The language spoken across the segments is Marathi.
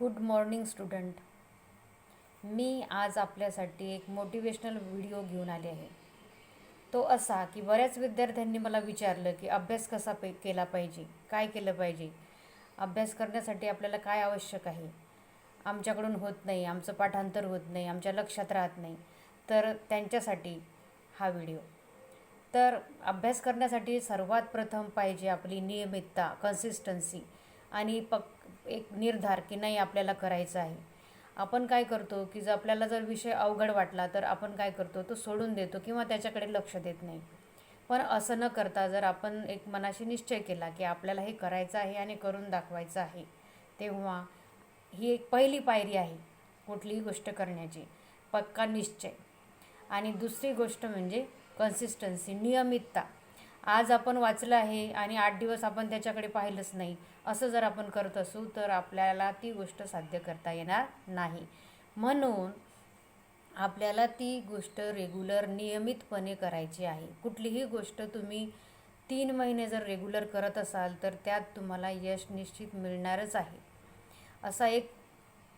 Good morning student. मी आज आपल्यासाठी एक मोटिवेशनल व्हिडिओ घेऊन आले आहे. तो असा की बऱ्याच विद्यार्थ्यांनी मला विचारलं की अभ्यास कसा पे केला पाहिजे? काय केलं पाहिजे? अभ्यास करण्यासाठी आपल्याला काय आवश्यक आहे? आमच्याकडून होत नाही आमचं पाठांतर होत नाही आमच्या लक्षात राहत नाही. तर त्यांच्यासाठी हा व्हिडिओ. तर अभ्यास करण्यासाठी सर्वात प्रथम पाहिजे आपली नियमितता कन्सिस्टन्सी आणि पक एक निर्धार की नाही आपल्याला करायचं आहे. आपण काय करतो की जर आपल्याला जर विषय अवघड वाटला तर आपण काय करतो तो सोडून देतो किंवा त्याच्याकडे लक्ष देत नाही. पण असं न करता जर आपण एक मनाशी निश्चय केला की आपल्याला हे करायचं आहे आणि करून दाखवायचं आहे तेव्हा ही एक पहिली पायरी आहे कुठलीही गोष्ट करण्याची पक्का निश्चय. आणि दुसरी गोष्ट म्हणजे कन्सिस्टन्सी नियमितता. आज आपण वाचलं आहे आणि आठ दिवस आपण त्याच्याकडे पाहिलंच नाही. असं जर आपण करत असू तर आपल्याला ती गोष्ट साध्य करता येणार नाही. म्हणून आपल्याला ती गोष्ट रेग्युलर नियमितपणे करायची आहे. कुठलीही गोष्ट तुम्ही तीन महिने जर रेग्युलर करत असाल तर त्यात तुम्हाला यश निश्चित मिळणारच आहे. असा एक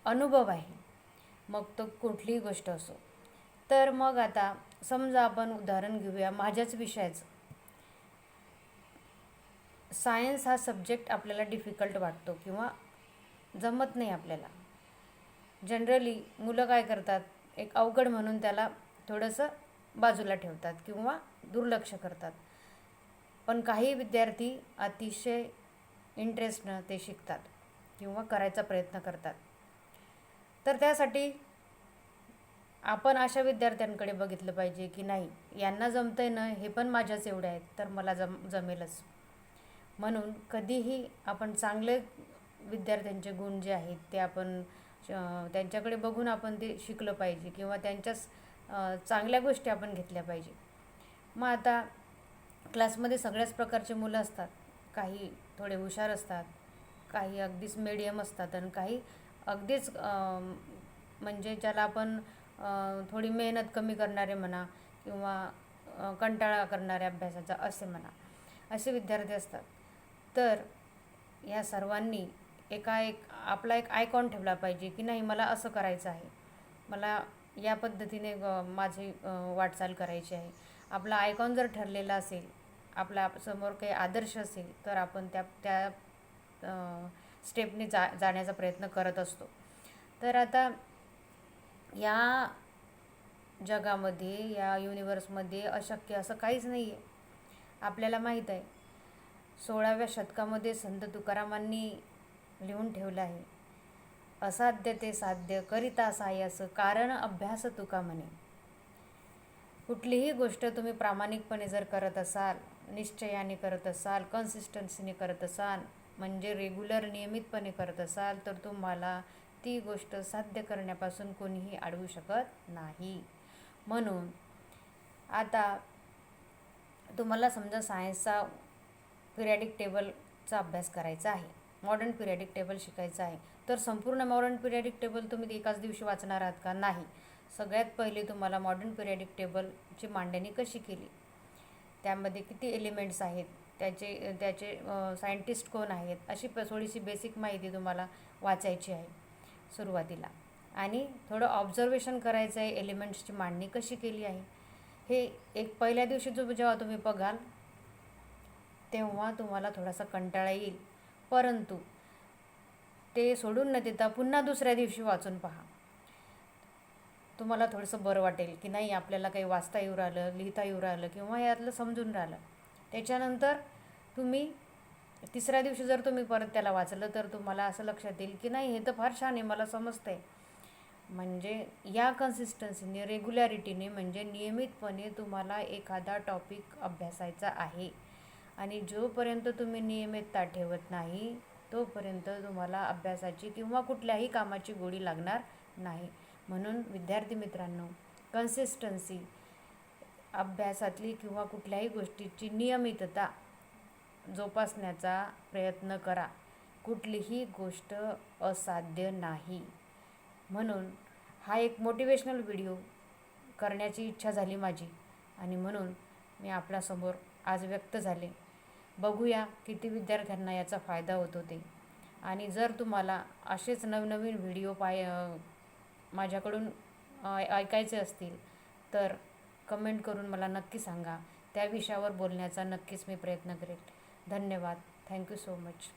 अनुभव आहे. मग तो कुठलीही गोष्ट असो. तर मग आता समजा आपण उदाहरण घेऊया माझ्याच विषयाचं. सायन्स हा सब्जेक्ट आपल्याला डिफिकल्ट वाटतो किंवा जमत नाही आपल्याला. जनरली मुलं काय करतात एक अवघड म्हणून त्याला थोडंसं बाजूला ठेवतात किंवा दुर्लक्ष करतात. पण काही विद्यार्थी अतिशय इंटरेस्टनं ते शिकतात किंवा करायचा प्रयत्न करतात. तर त्यासाठी आपण अशा विद्यार्थ्यांकडे बघितलं पाहिजे की नाही यांना जमतं आहे ना हे पण माझ्याच एवढे आहेत तर मला जम जमेलच. म्हणून कधीही आपण चांगले विद्यार्थ्यांचे गुण जे आहेत ते आपण त्यांच्याकडे बघून आपण ते शिकलं पाहिजे किंवा त्यांच्याच चांगल्या गोष्टी आपण घेतल्या पाहिजे. मग आता क्लासमध्ये सगळ्याच प्रकारचे मुलं असतात. काही थोडे हुशार असतात काही अगदीच मिडियम असतात आणि काही अगदीच म्हणजे ज्याला आपण थोडी मेहनत कमी करणारे म्हणा किंवा कंटाळा करणारे अभ्यासाचा असे म्हणा असे विद्यार्थी असतात. तर या सर्वांनी एका एक आपला एक आयकॉन ठेवला पाहिजे की नाही मला असं करायचं आहे. मला या पद्धतीने माझी वाटचाल करायची आहे. आपला आयकॉन जर ठरलेला असेल आपला समोर काही आदर्श असेल तर आपण त्या त्या स्टेपने जा जाण्याचा प्रयत्न करत असतो. तर आता या जगामध्ये या युनिवर्समध्ये अशक्य असं काहीच नाही आहे आपल्याला माहीत आहे सोळाव्या शतकामध्ये संत तुकारामांनी लिहून ठेवलं आहे. असाध्य ते साध्य करिता सायास कारण अभ्यास तुका म्हणे. कुठलीही गोष्ट तुम्ही प्रामाणिकपणे जर करत असाल निश्चयाने करत असाल कन्सिस्टन्सीने करत असाल म्हणजे रेग्युलर नियमितपणे करत असाल तर तुम्हाला ती गोष्ट साध्य करण्यापासून कोणीही अडवू शकत नाही. म्हणून आता तुम्हाला समजा सायन्सचा पिरियडिक टेबलचा अभ्यास करायचा आहे. मॉडर्न पिरियडिक टेबल शिकायचं आहे. तर संपूर्ण मॉडर्न पिरियडिक टेबल तुम्ही एकाच दिवशी वाचणार आहात का? नाही. सगळ्यात पहिले तुम्हाला मॉडर्न पिरियडिक टेबलची मांडणी कशी केली? त्यामध्ये किती एलिमेंट्स आहेत? त्याचे त्याचे सायंटिस्ट कोण आहेत? अशी प थोडीशी बेसिक माहिती तुम्हाला वाचायची आहे सुरुवातीला. आणि थोडं ऑब्झर्वेशन करायचं आहे एलिमेंट्सची मांडणी कशी केली आहे? हे एक पहिल्या दिवशी जो जेव्हा तुम्ही बघाल तेव्हा तुम्हाला थोडासा कंटाळा येईल. परंतु ते सोडून न देता पुन्हा दुसऱ्या दिवशी वाचून पहा. तुम्हाला थोडंसं बरं वाटेल की नाही आपल्याला काही वाचता येऊ राहिलं लिहिता येऊ राहिलं किंवा यातलं समजून राहिलं. त्याच्यानंतर तुम्ही तिसऱ्या दिवशी जर तुम्ही परत त्याला वाचलं तर तुम्हाला असं लक्षात येईल की नाही हे तर फार छान आहे मला समजतं आहे म्हणजे या कन्सिस्टन्सीने रेग्युलॅरिटीने म्हणजे नियमितपणे तुम्हाला एखादा टॉपिक अभ्यासायचा आहे. आणि जोपर्यंत तुम्ही नियमितता ठेवत नाही तोपर्यंत तुम्हाला अभ्यासाची किंवा कुठल्याही कामाची गोडी लागणार नाही. म्हणून विद्यार्थी मित्रांनो कन्सिस्टन्सी अभ्यासातली किंवा कुठल्याही गोष्टीची नियमितता जोपासण्याचा प्रयत्न करा. कुठलीही गोष्ट असाध्य नाही. म्हणून हा एक मोटिवेशनल व्हिडिओ करण्याची इच्छा झाली माझी. आणि म्हणून मी आपल्यासमोर आज व्यक्त झाले. बघूया किती विद्यार्थ्यांना याचा फायदा होतो ते आणि जर तुम्हाला असेच नवनवीन व्हिडिओ पाय माझ्याकडून ऐकायचे असतील तर कमेंट करून मला नक्की सांगा. त्या विषयावर बोलण्याचा नक्कीच मी प्रयत्न करेल धन्यवाद. Thank you so much.